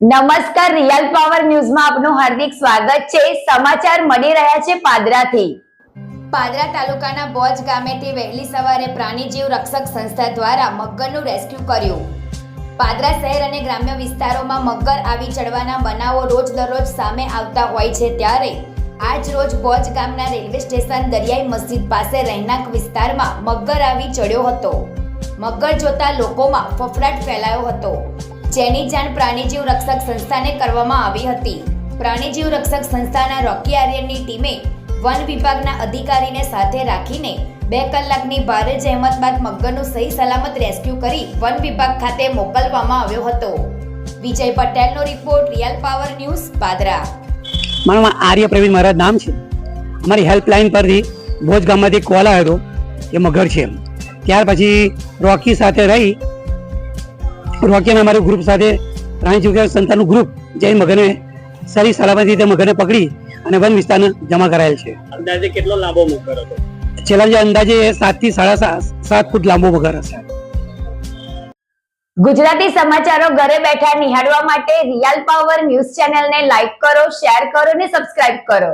નમસ્કાર, real power ન્યૂઝમાં આપનું હાર્દિક સ્વાગત છે. સમાચાર મળી રહ્યા છે પાદરાથી. પાદરા તાલુકાના બોજ ગામેથી વહેલી સવારે પ્રાણીજીવ રક્ષક સંસ્થા દ્વારા મગરનું રેસ્ક્યુ કર્યું. પાદરા શહેર અને ગ્રામ્ય વિસ્તારોમાં મગર આવી ચડવાના બનાવો રોજ દરરોજ સામે આવતા હોય છે ત્યારે આજ રોજ બોજ ગામના રેલવે સ્ટેશન દરિયાઈ મસ્જિદ પાસે રહેણાંક વિસ્તારમાં મગર આવી ચડ્યો હતો. મગર જોતા લોકોમાં ફફડાટ ફેલાયો હતો. જેની જાણ પ્રાણીજીવ રક્ષક સંસ્થાને કરવામાં આવી હતી. પ્રાણીજીવ રક્ષક સંસ્થાના રોકી આર્યનની ટીમે વન વિભાગના અધિકારીને સાથે રાખીને બે કલાકની ભારે જહેમત બાદ મગરનું સહી સલામત રેસ્ક્યુ કરી વન વિભાગ ખાતે મોકલવામાં આવ્યો હતો. વિજય પટેલનો report Real Power News Padra મારું આર્ય પ્રવીણ મારા નામ છે. અમારી હેલ્પલાઇન પરથી ભોજ ગામમાંથી કોલ આવ્યો હતો. એ મગર છે ત્યાર પછી રોકી સાથે રહી રોકી અમારું ગ્રુપ સાથે પ્રાણી જીવન સંસ્થાનું ગ્રુપ જઈ મગને સારી સલામતી રીતે મગરને પકડી અને વન વિસ્તારને જમા કરાયેલ છે. અંદાજે કેટલો લાંબો મગર હતો? છેલ્લા જે અંદાજે સાતથી સાડા સાત સાત ફૂટ લાંબો મગર હશે. ગુજરાતી સમાચારો ઘરે બેઠા નિહાળવા માટે રિયલ પાવર ન્યૂઝ ચેનલને લાઈક કરો શેર કરો અને સબસ્ક્રાઇબ કરો.